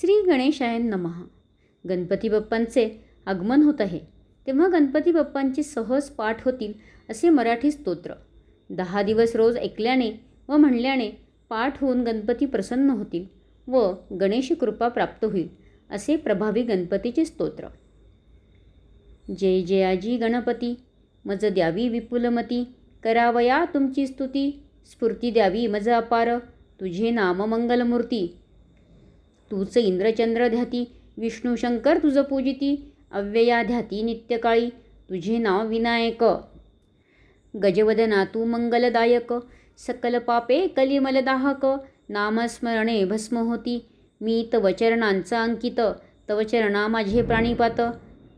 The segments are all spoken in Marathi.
श्री गणेशाय नमः. गणपती बाप्पांचे आगमन होत आहे. तेव्हा गणपती बाप्पांची सहज पाठ होतील असे मराठी स्तोत्र. दहा दिवस रोज ऐकल्याने व म्हणल्याने पाठ होऊन गणपती प्रसन्न होतील व गणेश कृपा प्राप्त होईल असे प्रभावी गणपतीचे स्तोत्र. जय जयाजी गणपती मज द्यावी विपुलमती करावया तुमची स्तुती स्फूर्ती द्यावी मज अपार तुझे नाम मंगलमूर्ती तूच इंद्रचंद्र ध्याती विष्णू शंकर तुझं पूजिती अव्यया ध्याती नित्यकाळी तुझे नाव विनायक. गजवदना तू मंगलदायक सकल पापे कलिमलदाहक नामस्मरणे भस्म होती मी तव चरणांचा अंकित तव चरणा माझे प्राणीपात.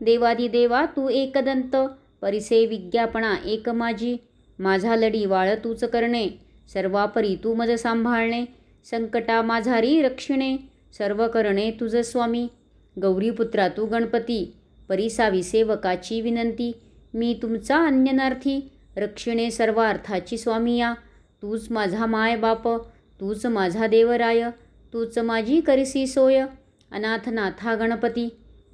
देवादिदेवा तू एकदंत परिसे विज्ञापना एक माझी माझा लढी वाळ तूच करणे सर्वापरी तू मज सांभाळणे संकटा माझारी रक्षिणे. सर्व करणे तुझं स्वामी. गौरीपुत्रा तू गणपती. परिसावी सेवकाची विनंती. मी तुमचा अन्यनार्थी. रक्षिणे सर्व अर्थाची स्वामी या. तूच माझा माय बाप. तूच माझा देवराय. तूच माझी करिसी सोय. अनाथनाथा गणपती.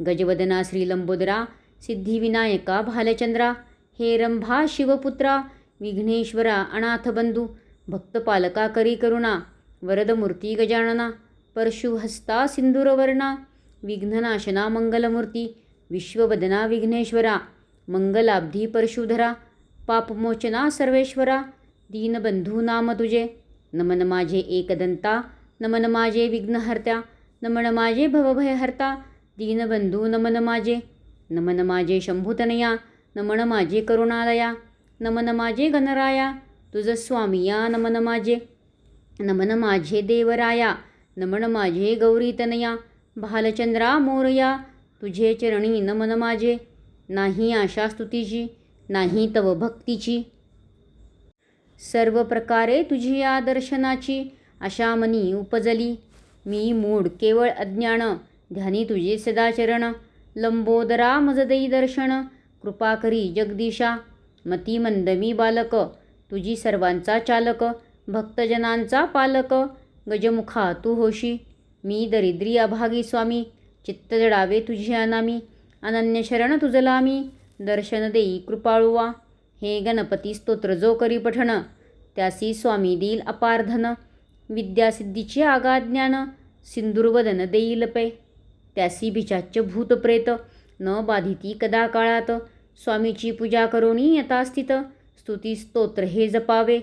गजवदना श्रीलंबोदरा सिद्धिविनायका भालचंद्रा. हे रंभा शिवपुत्रा. विघ्नेश्वरा अनाथबंधू भक्तपालका करी करुणा. वरदमूर्ती गजानना. परशुहस्ता सिंदूरवर्णा विघ्ननाशना मंगलमूर्ती विश्ववदना विघ्नेश्वरा मंगलाब्धी परशुधरा पापमोचना सर्वेश्वरा दीनबंधू नाम तुझे नमन माझे एकदंता नमन माझे विघ्नहर्त्या नमन माझे भवभयहर्ता दीनबंधू नमन माझे नमन माझे शंभुतनया नमन माझे करुणालया नमन माझे गणराया तुझ स्वामिया नमन माझे नमन माझे देवराया नमन माझे गौरीतनया भालचंद्रा मोरया तुझे चरणी नमन माझे. नाही आशा स्तुतीची नाही तव भक्तीची. सर्व प्रकारे तुझी या दर्शनाची अशा मनी उपजली. मी मूढ केवळ अज्ञान ध्यानी तुझे सदाचरण. लंबोदरा मजदई दर्शन कृपा करी जगदीशा. मती मंदमी बालक तुझी सर्वांचा चालक भक्तजनांचा पालक. गजमुखा तू होशी. मी दरिद्री अभागी स्वामी. चित्त जडावे तुझे अनामी अनन्य शरण तुझला मी दर्शन देई कृपाळुवा हे गणपती स्तोत्र जो करी पठण त्यासी स्वामी देईल अपारधन विद्यासिद्धीचे आगाज्ञान सिंदूरवदन देईल पे. त्यासी भिचाच्य भूतप्रेत न बाधिती कदा काळात. स्वामीची पूजा करोणी यथास्थित. स्तुती स्तोत्र हे जपावे.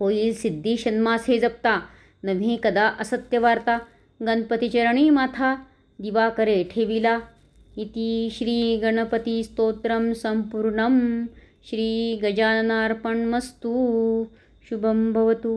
होईल सिद्धी शन्मास हे जपता. नव्हे कदा असत्य वार्ता गणपतीचरणी माथा दिवाकरे ठेविला. इति श्री गणपती स्तोत्रम श्री शुभं भवतु.